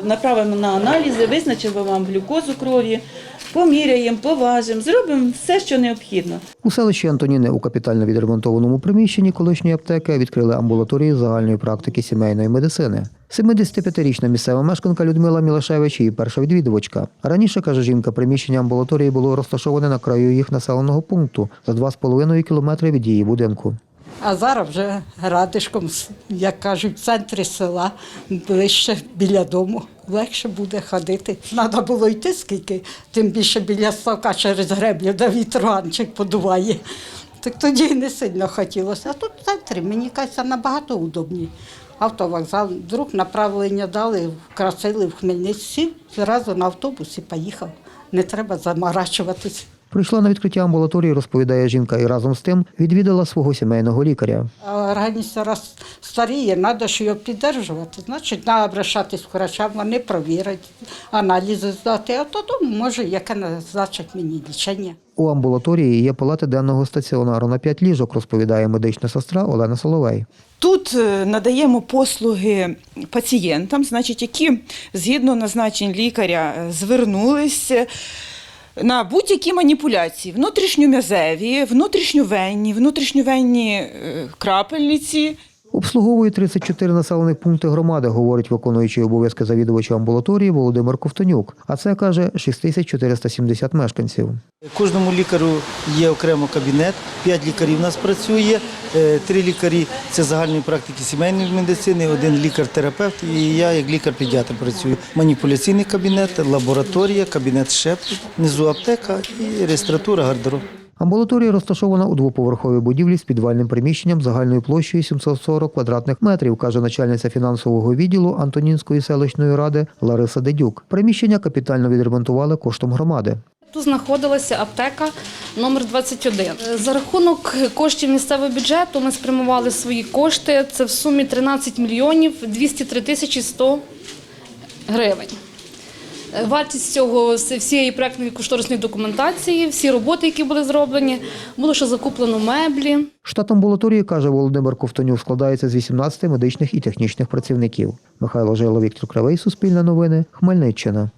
Направимо на аналізи, визначимо вам глюкозу крові, поміряємо, поважимо, зробимо все, що необхідно. У селищі Антоніни у капітально відремонтованому приміщенні колишньої аптеки відкрили амбулаторію загальної практики сімейної медицини. 75-річна місцева мешканка Людмила Мілашевич її перша відвідувачка. Раніше, каже жінка, приміщення амбулаторії було розташоване на краю їх населеного пункту за 2,5 кілометри від її будинку. А зараз вже радишком, як кажуть, в центрі села, ближче біля дому. Легше буде ходити. Треба було йти скільки, тим більше біля ставка через греблю, де вітранчик подуває. Так тоді не сильно хотілося. А тут в центрі, мені кажеться, набагато удобніше. Автовокзал, вдруг направлення дали, вкрасили в Хмельницький, зразу на автобус і поїхав. Не треба заморачуватись. Прийшла на відкриття амбулаторії, розповідає жінка, і разом з тим відвідала свого сімейного лікаря. Організм раз старіє, треба ж його підтримувати. Значить, треба обращатись в врача, вони провірять, аналізи здати, а тоді може яке назначать мені лічення. У амбулаторії є палати денного стаціонару на 5 ліжок, розповідає медична сестра Олена Соловей. Тут е, надаємо послуги пацієнтам, значить, які згідно назначень лікаря е, звернулися на будь-які маніпуляції: внутрішньом'язеві, внутрішньовенні, внутрішньовенні е, крапельниці. Обслуговує 34 населених пункти громади, говорить виконуючий обов'язки завідувача амбулаторії Володимир Ковтонюк. А це каже 6470 мешканців. Кожному лікарю є окремо кабінет, п'ять лікарів у нас працює, е, три лікарі це загальної практики сімейної медицини, один лікар-терапевт і я як лікар-педіатр працюю. Маніпуляційний кабінет, лабораторія, кабінет ШЕП, внизу аптека і реєстратура, гардероб. Амбулаторія розташована у двоповерховій будівлі з підвальним приміщенням загальною площею 740 квадратних метрів, каже начальниця фінансового відділу Антонінської селищної ради Лариса Дедюк. Приміщення капітально відремонтували коштом громади. Тут знаходилася аптека номер 21. За рахунок коштів місцевого бюджету ми спрямували свої кошти. Це в сумі 13 мільйонів 203 тисячі 100 гривень. Вартість цього всієї проектної кошторисної документації, всі роботи, які були зроблені, було ще закуплено меблі. Штат амбулаторії, каже Володимир Ковтонюк, складається з 18 медичних і технічних працівників. Михайло Жило, Віктор Кривий, Суспільне новини, Хмельниччина.